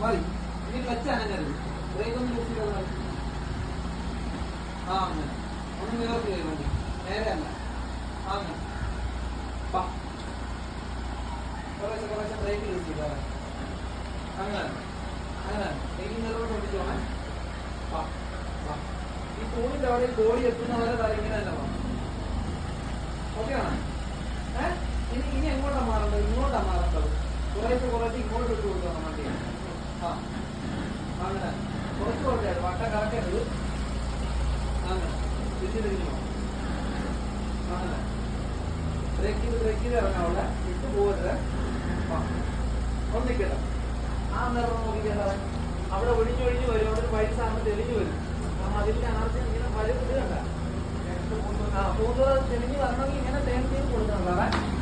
മതി ഇനി വെച്ച് അനങ്ങരുത് ബ്രേക്കൊന്നും വെച്ചില്ല ആ അങ്ങനെ. ഒന്ന് നിവർത്തി കൈ മതി നേരെ അല്ല. ആ അങ്ങനെ. കുറേശ്ശെ കുറേശ്ശെ ബ്രേക്ക് അങ്ങനെ. അങ്ങനെ. എനിക്ക് നിറവ് ഓടിച്ചു പോകാൻ ഈ കൂടിന്റെ അവിടെ എത്തുന്ന വരെ തല ഇങ്ങനെ തന്നെ ഓക്കെ ആണോ? ഇനി ഇനി എങ്ങോട്ടാ മാറേണ്ടത്? ഇങ്ങോട്ടാ മാറേണ്ടത്? കുറേശ്ശെ കുറേശ്ശെ ഇങ്ങോട്ട് ഇട്ട് കൊടുക്കണം വണ്ടി. ആ. അങ്ങനെ. കുറച്ച് കുറച്ച് വട്ട കറക്കരുത്. അങ്ങനെ. തിരിച്ച് തിരിഞ്ഞു. അങ്ങനെ. ബ്രേക്ക് ചെയ്ത് ബ്രേക്ക് ചെയ്ത് ഇറങ്ങാവുള്ള ഇട്ട് പോകരുത്. ആ. ഒന്നിക്കട്ടെ ആ നിറം നോക്കിക്കേണ്ടത് അവിടെ ഒഴിഞ്ഞ് ഒഴിഞ്ഞ് വരും. അവിടെ ഒരു സാധനം തെളിഞ്ഞു വരും. കാരണം അതിന്റെ ആർച്ച് ഇങ്ങനെ വരും ഇത് കണ്ട ആ പൂന്തോറ തെളിഞ്ഞ് വരണമെങ്കിൽ ഇങ്ങനെ ടേൺ ചെയ്ത് കൊടുക്കണം സാറേ.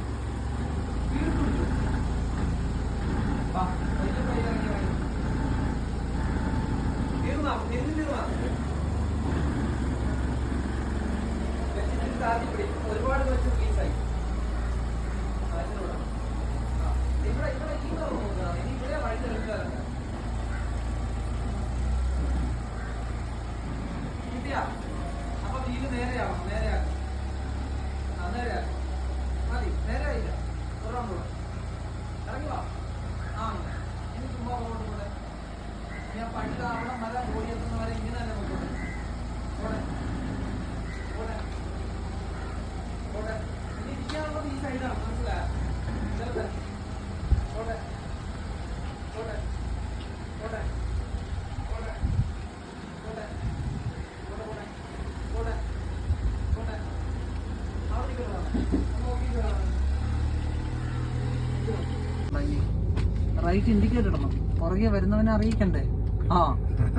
റൈറ്റ് ഇൻഡിക്കേറ്റർ ഇടണം. പുറകെ വരുന്നവനെ അറിയിക്കണ്ടേ? ആ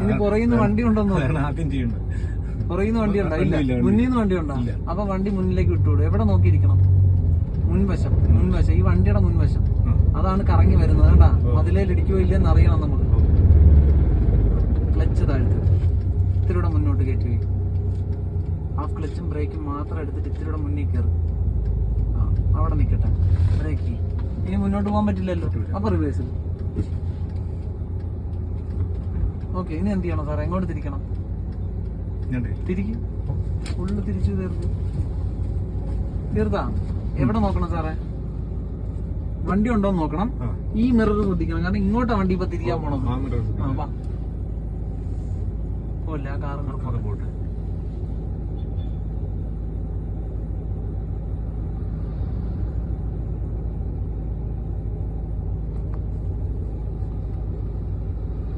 ഇനി പുറകിന്ന് വണ്ടി ഉണ്ടോന്ന് ചെയ്യണ്ട. പുറകിന്ന് വണ്ടി ഉണ്ടോ? ഇല്ല. വണ്ടിയില്ല, വണ്ടി. ഉണ്ടോ. അപ്പൊ വണ്ടി മുന്നിലേക്ക് വിട്ടുവിടും എവിടെ നോക്കിയിരിക്കണം? മുൻവശം. മുൻവശം. ഈ വണ്ടിയുടെ മുൻവശം. അതാണ് കറങ്ങി വരുന്നത് കേട്ടാ. അതിലേ അതിലേൽ ഇല്ലെന്ന് അറിയണം നമുക്ക് ക്ലച്ച് താഴ്ത്ത്. ഇത്തിരിയുടെ മുന്നോട്ട് കയറ്റി വയ്ക്കും. ഹാഫ് ക്ലച്ചും ബ്രേക്കും മാത്രം എടുത്തിട്ട് ഇത്തിരിയുടെ മുന്നിൽ കയറും. ആ അവിടെ നിൽക്കട്ടെ. ബ്രേക്ക് ചെയ്യും. ഇനി മുന്നോട്ട് പോകാൻ പറ്റില്ലല്ലോ. പറ്റൂല. അപ്പൊ റിവേഴ്സിൽ ഓക്കെ ഇനി എന്ത് ചെയ്യണം സാറേ? എങ്ങോട്ട് തിരിക്കണം? തിരിക്കും. ഫുള്ള് തിരിച്ചു തീർത്തു? തീർത്താ എവിടെ നോക്കണം സാറേ? വണ്ടി ഉണ്ടോന്ന് നോക്കണം. ഈ മിറർ ശ്രദ്ധിക്കണം. കാരണം ഇങ്ങോട്ട് വണ്ടി ഇപ്പൊ തിരിക്കാൻ പോണത്. ഓല്ല ആ കാറും പോട്ടെ. പോട്ടെ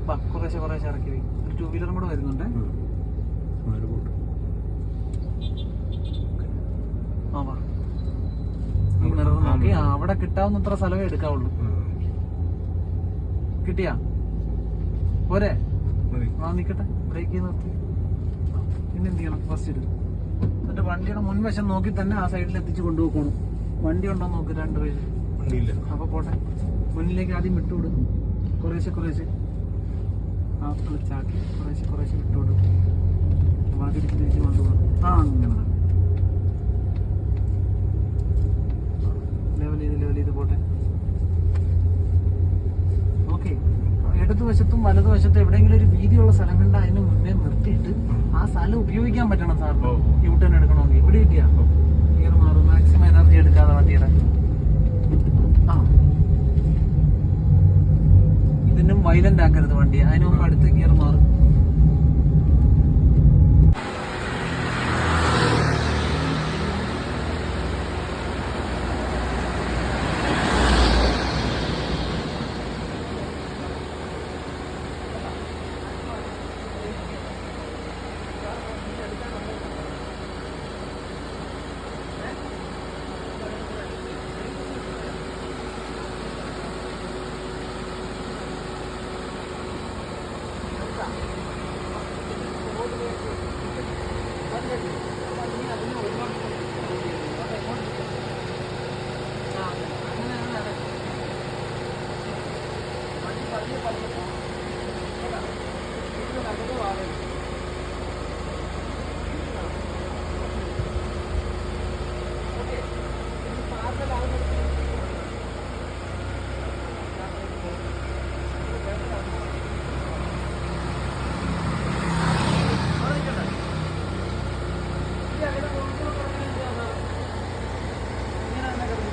വാ കുറേശ്ശെ കുറേശ്ശെ ഇറക്കി വയ്ക്കും ഒരു ടൂ വീലറും കൂടെ വരുന്നുണ്ട് അവിടെ നോക്കി. അവിടെ കിട്ടാവുന്നത്ര സ്ഥലമേ എടുക്കാവുള്ളൂ. കിട്ടിയാ? പോരെ. ആ നിക്കട്ടെ. ബ്രേക്ക് ചെയ്ത് നിർത്തി. പിന്നെ എന്ത് ചെയ്യണം? ഫസ്റ്റ് ഇടും എന്നിട്ട് വണ്ടിയുടെ മുൻവശം നോക്കി തന്നെ ആ സൈഡിൽ എത്തിച്ച് കൊണ്ടുപോക്കണം വണ്ടി ഉണ്ടോ നോക്ക്. രണ്ട് പേര്. വണ്ടിയില്ല. അപ്പൊ പോട്ടെ. മുന്നിലേക്ക് ആദ്യം വിട്ടുവിടും കുറേശ്ശെ കുറേശ്ശെ. ആ ക്ലച്ചാക്കി കുറേശ്ശെ കുറേശ്ശെ വിട്ടുവിടും വാതിരിക്ക് തിരിച്ച് കൊണ്ടുപോകണം ആ അങ്ങനെ. ലെവൽ ചെയ്ത് ലെവൽ ചെയ്ത് പോട്ടെ. ഓക്കെ ഇടതുവശത്തും വലതുവശത്തും എവിടെയെങ്കിലും ഒരു വീതിയുള്ള സ്ഥലം കണ്ട അതിന് മുന്നേ നിർത്തിയിട്ട് ആ സ്ഥലം ഉപയോഗിക്കാൻ പറ്റണം സാറിന്. യൂട്ടേൺ എടുക്കണമെങ്കിൽ. ഇവിടെ കിട്ടിയാ? ഗിയർ മാറും. മാക്സിമം എനർജി എടുക്കാതെ വണ്ടിയുടെ ആ വൈലന്റ് ആക്കരുത് വണ്ടി അതിന് മുമ്പ് അടുത്ത ഗിയർ മാറും എടുക്കാം പതിയെ പതിയെ പോ. കേട്ടോ? ഇത് നല്ലത് വാഴ. ഓക്കേ. ഇനി പാർസൽ ആവുന്നത് അവിടെ നിൽക്കട്ടെ. ഈ അകലെ പോകുമ്പോൾ പറഞ്ഞാൽ എന്താണ്? ഇങ്ങനെ തന്നെ കിടക്കും.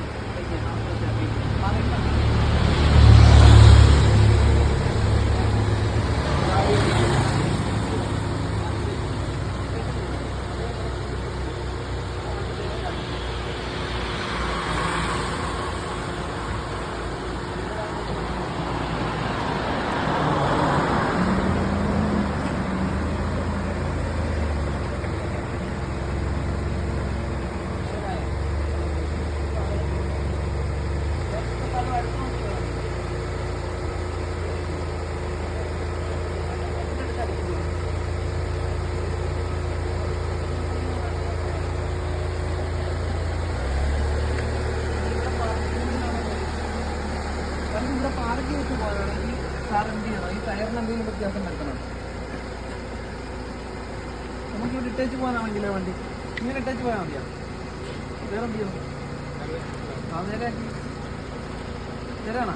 കാരണം ഇവിടെ പാർക്ക് വെച്ച് പോകാനാണെങ്കിൽ സാർ എന്ത് ചെയ്യണം ഈ ടയറിന് എന്തെങ്കിലും വ്യത്യാസം വരുത്തണം നമുക്ക് ഇവിടെ ഇട്ടേച്ച് പോകാനാണെങ്കിലേ വണ്ടി. ഇങ്ങനെ ഇട്ടേച്ച് പോയാൽ മതിയാ? വേറെ എന്ത് ചെയ്യണം ആ നേരെ നേരാണോ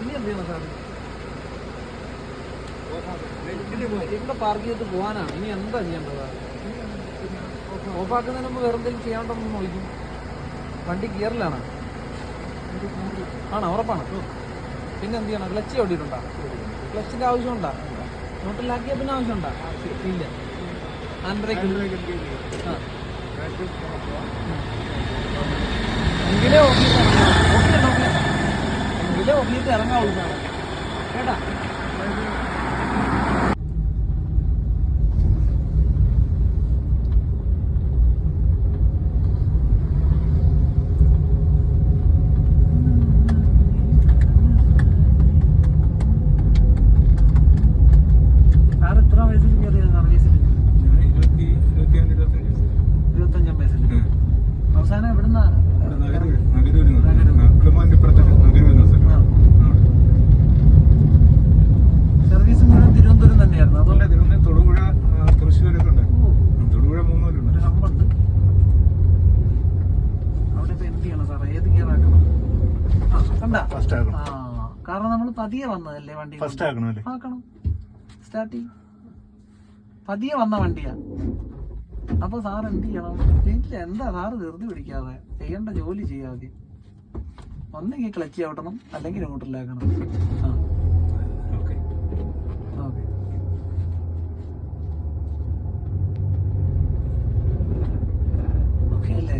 ഇനി എന്ത് ചെയ്യണം സാർ ഇവിടെ പാർക്ക് ചെയ്തിട്ട് പോകാനാണ് ഇനി എന്താ ചെയ്യേണ്ടത് ഓഫാക്കുന്നതിന് മുമ്പ് വേറെ എന്തെങ്കിലും ചെയ്യാണ്ടെന്ന് നോക്കും വണ്ടി ഗിയറിലാണ്. ആണോ? ഉറപ്പാണ്. പിന്നെ എന്ത് ചെയ്യണം? ക്ലച്ച് ഓടിയിട്ടുണ്ടോ ക്ലച്ചിന്റെ ആവശ്യമുണ്ടോ? നോട്ടിലാക്കിയ പിന്നെ ആവശ്യമുണ്ടോ? ഇല്ല. ഹാൻഡ് ബ്രേക്ക് എങ്കിലേ ഓഫീസ് ഇറങ്ങാവുള്ളൂ കേട്ടാ സാർ എത്ര വയസ്സിൽ കയറിയത് സർവീസിൽ ഞാൻ ഇരുപത്തി ഇരുപത്തിയാണ്ട് ഇരുപത്തഞ്ച് ദിവസം. ഇരുപത്തഞ്ചാം വയസ്സിൽ ഉം. അവസാനം എവിടുന്നാ ഇവിടെ നഗരൂര് നഗരൂര് എന്ന് പറയും. നഗരൂര്. ആ, കുളമാന്റെ ഇപ്പുറത്ത് നഗരൂര് എന്ന സ്ഥലം. ആ. ആ. സർവീസ് മുഴുവൻ തിരുവനന്തപുരം തന്നെയായിരുന്നു അതുപോലെ അതുകൊണ്ട് തിരുവനന്തപുരം തൊടുപുഴ ആ, തൃശ്ശൂരൊക്കെ ഉണ്ട് ഓ, തൊടുപുഴ മൂന്നൂരുണ്ട് ഒരു ഹമ്പുണ്ട് അവിടെ ഇപ്പൊ എന്ത് ചെയ്യണം സാറേ ഏത് ഗിയർ ആക്കണം ആ കണ്ട ഫസ്റ്റ് ആക്കണം ആ കാരണം നമ്മൾ പതിയെ വന്നതല്ലേ വണ്ടി ഫസ്റ്റ് ആക്കണം അല്ലേ ആക്കണം. സ്റ്റാർട്ട് ചെയ്യും. പതിയെ വന്ന വണ്ടിയാ. അപ്പൊ സാർ എന്ത് ചെയ്യണം? വീട്ടിൽ എന്താ സാറ് ധൃതി പിടിക്കാതെ? ചെയ്യേണ്ട ജോലി ചെയ്യാതെ ഒന്നെങ്കിൽ ക്ലച്ച് ചവിട്ടണം അല്ലെങ്കിൽ ന്യൂട്രലാക്കണം ആ ഓക്കെ ഓക്കെ ഓക്കെ അല്ലേ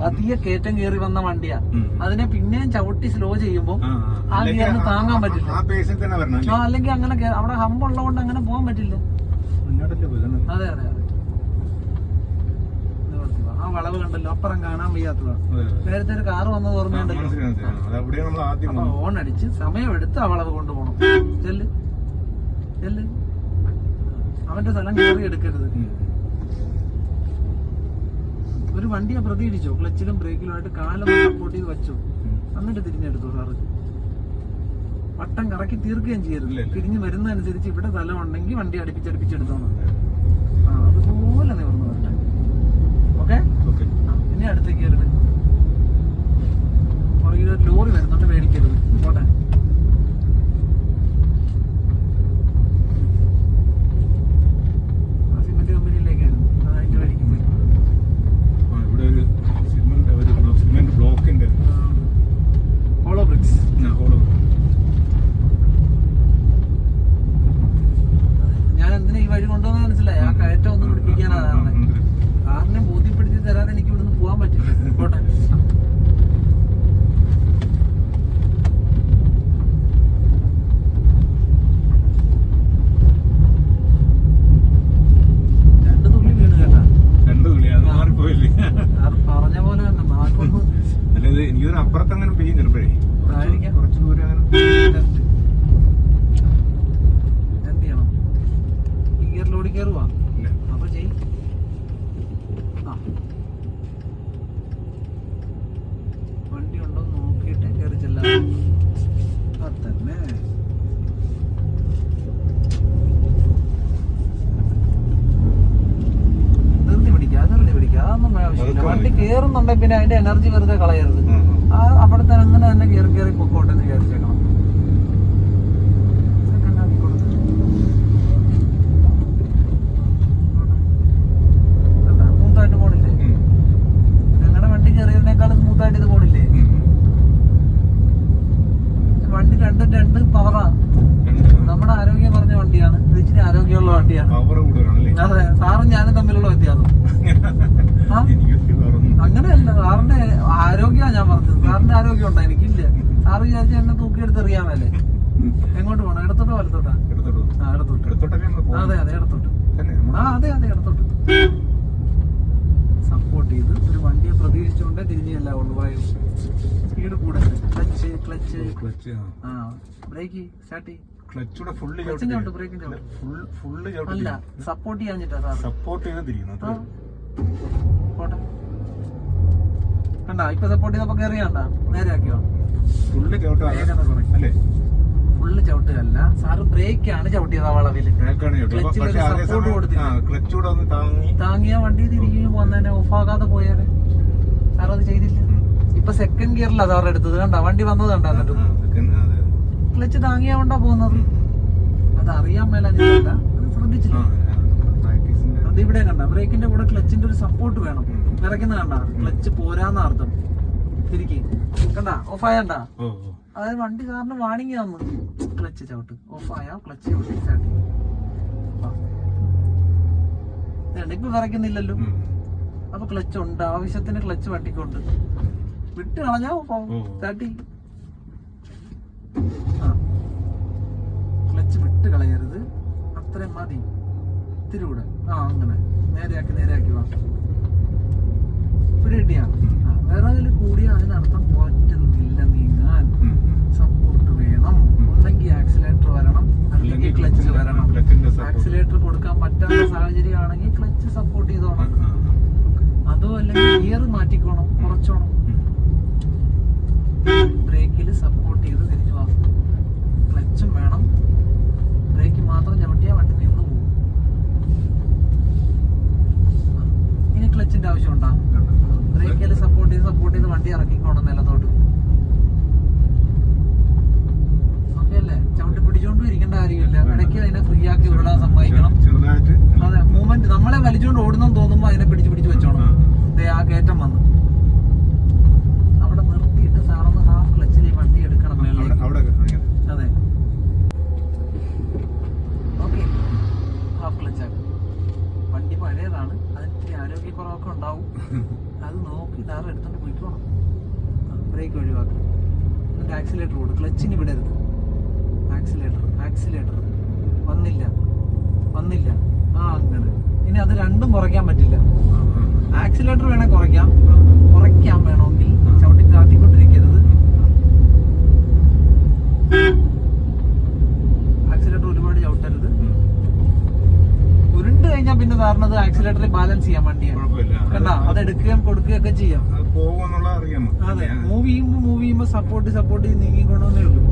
പതിയെ കയറ്റം കയറി വന്ന വണ്ടിയാ. അതിനെ പിന്നെയും ചവിട്ടി സ്ലോ ചെയ്യുമ്പോ ആ, ഗിയറിന് താങ്ങാൻ പറ്റില്ല. ആ അല്ലെങ്കിൽ അങ്ങനെ അവിടെ ഹമ്പ് ഉള്ളതുകൊണ്ട് അങ്ങനെ പോകാൻ പറ്റില്ല. അതെ അതെ അതെ. ആ വളവ് കണ്ടല്ലോ. അപ്പുറം കാണാൻ വയ്യാത്തതാണ് നേരത്തെ ഒരു കാറ് വന്നത് ഓർമ്മയുണ്ടല്ലോ. ഓൺ അടിച്ച് സമയമെടുത്ത് ആ. വളവ് കൊണ്ടുപോകണം. ചെല്ല്. ചെല്ല്. അവന്റെ സ്ഥലം കയറി എടുക്കരുത്. ഒരു വണ്ടിയെ പ്രതിയിടിച്ചു. ക്ലച്ചിലും ബ്രേക്കിലുമായിട്ട് കാലം സപ്പോർട്ട് ചെയ്ത് വെച്ചോ. എന്നിട്ട് തിരിഞ്ഞെടുത്തു സാറ്. വട്ടം കറക്കി തീർക്കുകയും ചെയ്യരുത് തിരിഞ്ഞു വരുന്നതനുസരിച്ച് ഇവിടെ സ്ഥലം ഉണ്ടെങ്കിൽ വണ്ടി അടുപ്പിച്ചടുപ്പിച്ചെടുത്തോണം ആ അതുപോലെ നിവർന്നു വരട്ടെ. ഓക്കെ? ഓക്കെ. ഇനി അടുത്തേക്ക് വരുന്നത് പുറകിൽ ഒരു ലോറി വരുന്നുണ്ട് മേടിക്കരുത്. പോട്ടെ ആ സിമെന്റ് കമ്പനിയിലേക്കായിരുന്നു അത് അതിന്റെ വഴിക്ക് പോയി ആ, ഇവിടെ ഒരു സിമെന്റ് ഒരു ബ്ലോ- സിമെന്റ് ബ്ലോക്കിന്റെ ഹോളോ ബ്രിക്സ് ആ, ഹോളോ ഞാൻ എന്തിനാ ഈ വഴി കൊണ്ടുവന്ന മനസ്സിലായി. ആ കയറ്റം ഒന്ന് പിടിപ്പിക്കാനാ ആ, ആ, കാരണം കാറിനെ ബോധ്യപ്പെടുത്തി തരാതെ എനിക്ക് ഇവിടുന്ന് പോകാൻ പറ്റില്ല. കേട്ടാ രണ്ട് തുള്ളി അത് മാറിപ്പോയില്ലേ സാർ പറഞ്ഞ പോലെ തന്നെ ഇപ്പുറത്തങ്ങനെ പെയ്യും ചിലപ്പോഴേ ആയിരിക്കാം. കുറച്ച് ദൂരം അങ്ങനെ ടെസ്റ്റ് എന്ത് ചെയ്യണം ഈ ഗിയറിലോടി കയറുവാ ഇല്ല. അപ്പൊ ചെയ് ആ വണ്ടി ഉണ്ടോ എന്ന് നോക്കിയിട്ട് തന്നെ നിർത്തി പിടിക്കുക നിർത്തി പിടിക്കുക അതൊന്നും ആവശ്യമില്ല. അതൊക്കെ വണ്ടി. കയറുന്നുണ്ടെങ്കിൽ പിന്നെ അതിന്റെ എനർജി വെറുതെ കളയരുത്. ആ അവിടെ അവിടുത്തെ അങ്ങനെ തന്നെ കയറി കയറി പൊക്കോട്ടെന്ന് വിചാരിച്ചേക്കണം Second ആക്കി കൊടുക്ക്. കണ്ടോ? smooth ആയിട്ട് പോണില്ലേ ഉം. ഞങ്ങളുടെ വണ്ടി കയറിയതിനേക്കാൾ സ്മൂത്ത് ആയിട്ട് ഇത് പോണില്ലേ ഉം. വണ്ടി രണ്ടും രണ്ട് പവറാ രണ്ട് നമ്മുടെ ആരോഗ്യം കുറഞ്ഞ വണ്ടിയാണ് ഇത് ഇച്ചിരി ആരോഗ്യമുള്ള വണ്ടിയാണ് പവർ കൂടുതലാണല്ലേ അതെ സാറും ഞാനും തമ്മിലുള്ള വ്യത്യാസം. അങ്ങനെയല്ല സാറിന്റെ ആരോഗ്യമാണ് ഞാൻ പറഞ്ഞത്. സാറിന്റെ ആരോഗ്യം ഉണ്ടോ? എനിക്കില്ല. സാറ് വിചാരിച്ച എന്നെ തൂക്കിയെടുത്ത് എറിയാമല്ലേ എങ്ങോട്ട് പോകണം ഇടത്തോട്ടോ വലത്തോട്ടാ? അതെ? അതെ ഇടത്തോട്ട്. ആ അതെ അതെ ഇടത്തോട്ട്. സപ്പോർട്ട് ചെയ്ത് ഒരു വണ്ടിയെ പ്രതീക്ഷിച്ചുകൊണ്ടേ തിരിഞ്ഞല്ല ഉള്ളു വായു സ്പീഡ് കൂടെ ക്ലച്ച് ക്ലച്ച് ക്ലച്ച് ആ ബ്രേക്ക് സ്റ്റാർട്ട് ചെയ്യും. ക്ലച്ചൂടെ ഫുള്ള് ഫുള്ള് അല്ല സപ്പോർട്ട് ചെയ്യാഞ്ഞിട്ടാ സാർ സപ്പോർട്ട് ചെയ്ത് തിരിക്കുന്നത് കണ്ട ഇപ്പൊ സപ്പോർട്ട് ചെയ്തപ്പോ കയറിയാണ്ട നേരെ ആക്കിയോ? ഫുള്ള് ചവിട്ടാ അല്ലേ? ഫുള്ള് ചവിട്ടുകയല്ല. സാറ് ബ്രേക്കാണ് ചവിട്ടിയത് ആ കൊടുത്തില്ല. ക്ലച്ചൂടെ ഒന്ന് താങ്ങി. താങ്ങിയ വണ്ടി തിരികെ പോന്നെ ഓഫാകാതെ പോയാൽ സാർ അത് ചെയ്തില്ല. ഇപ്പൊ സെക്കൻഡ് ഗിയറിലാ സാർ എടുത്തത് കണ്ട വണ്ടി വന്നത് കണ്ടാ എന്നിട്ട്. ക്ലച്ച് താങ്ങിയാണ്ടാ പോകുന്നത്? അത് അറിയാൻ മേലല്ല അത് ശ്രദ്ധിച്ചില്ല. അത് ഇവിടെ കണ്ട. ബ്രേക്കിന്റെ കൂടെ ക്ലച്ചിന്റെ ഒരു സപ്പോർട്ട് വേണം. നിറയ്ക്കുന്ന കണ്ട. ക്ലച്ച് പോരാന്ന അർത്ഥം. തിരിക്കി. കണ്ട? ഓഫ് ആയണ്ട. അതായത് വണ്ടി സാറിന് വാണിങ് തന്നു ക്ലച്ച് ചവിട്ട്. ഓഫ് ആയ ക്ലച്ച് ചവിട്ടി. ആ. ഇതുണ്ട്, വിറയ്ക്കുന്നില്ലല്ലോ. അപ്പൊ ക്ലച്ച് ഉണ്ട്. ആവശ്യത്തിന് ക്ലച്ച് വട്ടിക്കൊണ്ട് വിട്ട് കളഞ്ഞാ ഓഫാവും ഓ. സ്റ്റാർട്ട് ചെയ്യും ആ ക്ലച്ച് വിട്ട് കളയരുത് അത്രയും മതി. ഇത്തിരി കൂടെ ആ അങ്ങനെ. നേരെയാക്കി നേരെയാക്കി വാ. ഇവിടെ കിട്ടിയാ ആ, വിറകിൽ കൂടിയ അതിനർത്ഥം പറ്റുന്നില്ല നീങ്ങാൻ. സപ്പോർട്ട് വേണം. ഒന്നെങ്കിൽ ആക്സിലേറ്റർ വരണം. അല്ലെങ്കിൽ ക്ലച്ച് വരണം. ആക്സിലേറ്റർ കൊടുക്കാൻ പറ്റാത്ത സാഹചര്യമാണെങ്കിൽ ക്ലച്ച് സപ്പോർട്ട് ചെയ്തോണം. അതോ അല്ലെങ്കിൽ ഗിയർ മാറ്റിക്കോണം. കുറച്ചോണം ഉം. ബ്രേക്കിൽ സപ്പോർട്ട് ചെയ്ത് തിരിഞ്ഞു പോകാം ക്ലച്ചും വേണം ബ്രേക്ക് മാത്രം ചവിട്ടിയാൽ വണ്ടി നിന്ന് പോകും ആ. ഇനി ക്ലച്ചിന്റെ ആവശ്യമുണ്ടോ ബ്രേക്കിൽ സപ്പോർട്ട് ചെയ്ത് സപ്പോർട്ട് ചെയ്ത് വണ്ടി ഇറക്കിക്കോണം നിലത്തോട്ട് ഓക്കെ അല്ലേ ചവിട്ടി പിടിച്ചോണ്ടും ഇരിക്കേണ്ട കാര്യമില്ല അതിനെ ഫ്രീ ആക്കി വിടാൻ സമ്മതിക്കണം അതെ മൂവ്മെന്റ് നമ്മളെ വലിച്ചുകൊണ്ട് ഓടുന്നെന്ന് തോന്നുമ്പോ അതിനെ പിടിച്ചു പിടിച്ചു വെച്ചോണം. ആ. കയറ്റം വന്നു. അവിടെ നിർത്തിയിട്ട് സാറൊന്ന് ഹാഫ് ക്ലച്ചിൽ വണ്ടി എടുക്കണം അതെ. ഓക്കെ ഹാഫ് ക്ലച്ച് ആക്കും വണ്ടി പഴയതാണ്. അതിന് ആരോഗ്യക്കുറവൊക്കെ ഉണ്ടാവും. അത് നോക്കി സാറ് എടുത്തോണ്ട് പോയിക്കോണം ബ്രേക്ക് ഒഴിവാക്കും. എന്നിട്ട് ആക്സിലേറ്റർ കൊടുക്കും ക്ലച്ചിന് വിടരുത് ആക്സിലേറ്റർ ആക്സിലേറ്റർ വന്നില്ല. വന്നില്ല. ആ അങ്ങനെ. ഇനി അത് രണ്ടും കുറയ്ക്കാൻ പറ്റില്ല. ആക്സിലേറ്റർ വേണേ കുറയ്ക്കാം. കുറയ്ക്കാൻ വേണമെങ്കിൽ ചവിട്ടി താത്തിക്കൊണ്ടിരിക്കരുത് ആക്സിലേറ്റർ ഒരുപാട് ചവിട്ടരുത്. ഉരുണ്ട് കഴിഞ്ഞാൽ പിന്നെ സാറിനത് ആക്സിലേറ്ററിൽ ബാലൻസ് ചെയ്യാൻ വണ്ടിയാണ് കണ്ടാ? അത് എടുക്കുകയും കൊടുക്കുകയും ഒക്കെ ചെയ്യാം. അതെ മൂവ് ചെയ്യുമ്പോൾ മൂവ് ചെയ്യുമ്പോൾ സപ്പോർട്ട് സപ്പോർട്ട് ചെയ്ത് നീങ്ങിക്കൊണ്ടേ ഉള്ളൂ.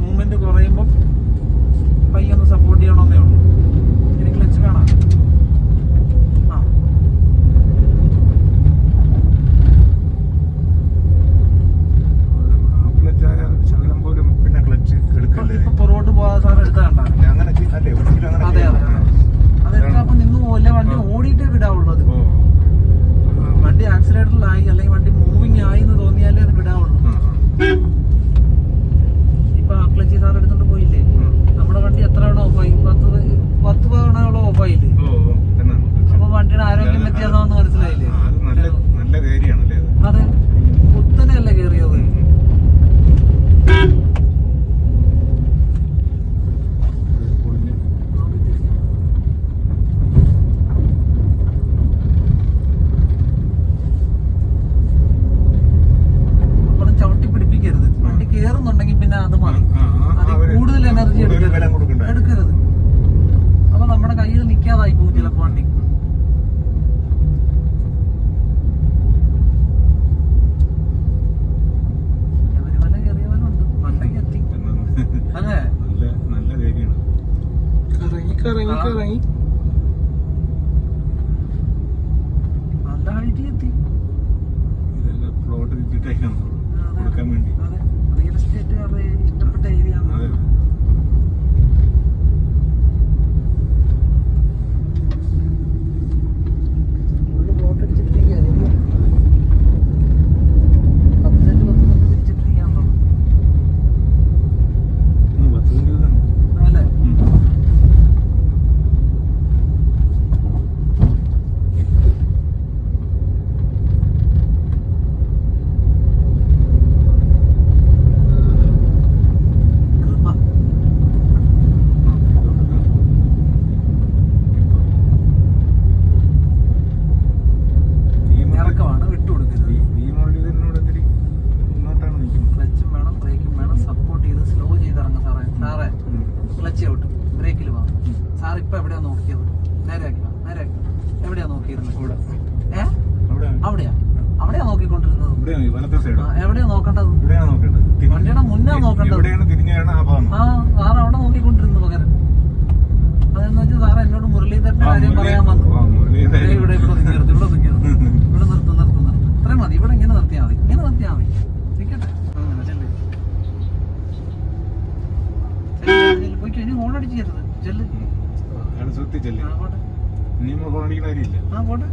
മൂവ്മെന്റ് കുറയുമ്പോൾ പയ്യൊന്ന് സപ്പോർട്ട് ചെയ്യണമെന്നേ ഉള്ളൂ. ഇനി ക്ലച്ച് വേണം Belém എവിടെയാ നോക്കേണ്ടത്? വണ്ടിയുടെ മുന്നേ നോക്കേണ്ടത്. സാറ് അവിടെ നോക്കിക്കൊണ്ടിരുന്നു പകരം. അതെന്ന് വെച്ചാൽ സാറ് എന്നോട് മുരളീധരന്റെ കാര്യം പറയാൻ വന്നു. ഇവിടെ ഇവിടെ നിർത്തി ഇവിടെ നിർത്തി ഇവിടെ നിർത്തും ഇവിടെ ഇങ്ങനെ നിർത്തിയാൽ ഇങ്ങനെ നിർത്തിയാൽ പോയിട്ട് ഇനി ഹോൺ അടിച്ച് ചെല്ലത് ചെല്ല്. ശ്രദ്ധിച്ചല്ലേ ആ പോട്ടെ. ഇനി നമ്മൾ ഹോൺ കാര്യമില്ല. ആ പോട്ടെ.